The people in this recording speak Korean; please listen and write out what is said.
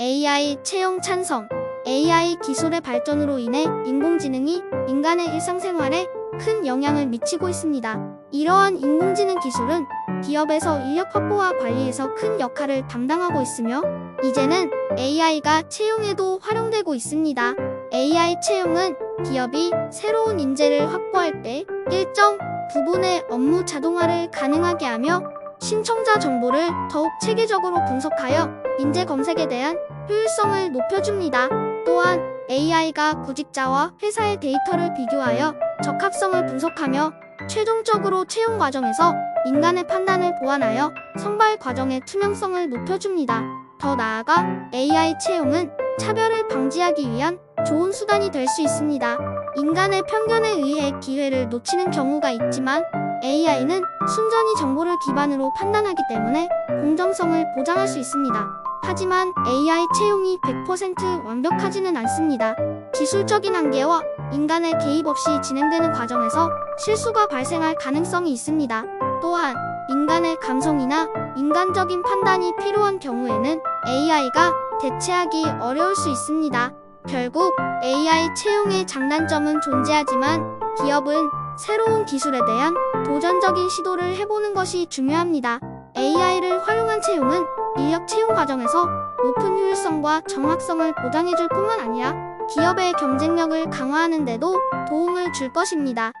AI 채용 찬성. AI 기술의 발전으로 인해 인공지능이 인간의 일상생활에 큰 영향을 미치고 있습니다. 이러한 인공지능 기술은 기업에서 인력 확보와 관리에서 큰 역할을 담당하고 있으며 이제는 AI가 채용에도 활용되고 있습니다. AI 채용은 기업이 새로운 인재를 확보할 때 일정 부분의 업무 자동화를 가능하게 하며 신청자 정보를 더욱 체계적으로 분석하여 인재 검색에 대한 효율성을 높여줍니다. 또한 AI가 구직자와 회사의 데이터를 비교하여 적합성을 분석하며 최종적으로 채용 과정에서 인간의 판단을 보완하여 선발 과정의 투명성을 높여줍니다. 더 나아가 AI 채용은 차별을 방지하기 위한 좋은 수단이 될 수 있습니다. 인간의 편견에 의해 기회를 놓치는 경우가 있지만 AI는 순전히 정보를 기반으로 판단하기 때문에 공정성을 보장할 수 있습니다. 하지만 AI 채용이 100% 완벽하지는 않습니다. 기술적인 한계와 인간의 개입 없이 진행되는 과정에서 실수가 발생할 가능성이 있습니다. 또한 인간의 감성이나 인간적인 판단이 필요한 경우에는 AI가 대체하기 어려울 수 있습니다. 결국 AI 채용의 장단점은 존재하지만 기업은 새로운 기술에 대한 도전적인 시도를 해보는 것이 중요합니다. AI를 활용한 채용은 인력 채용 과정에서 높은 효율성과 정확성을 보장해줄 뿐만 아니라 기업의 경쟁력을 강화하는 데도 도움을 줄 것입니다.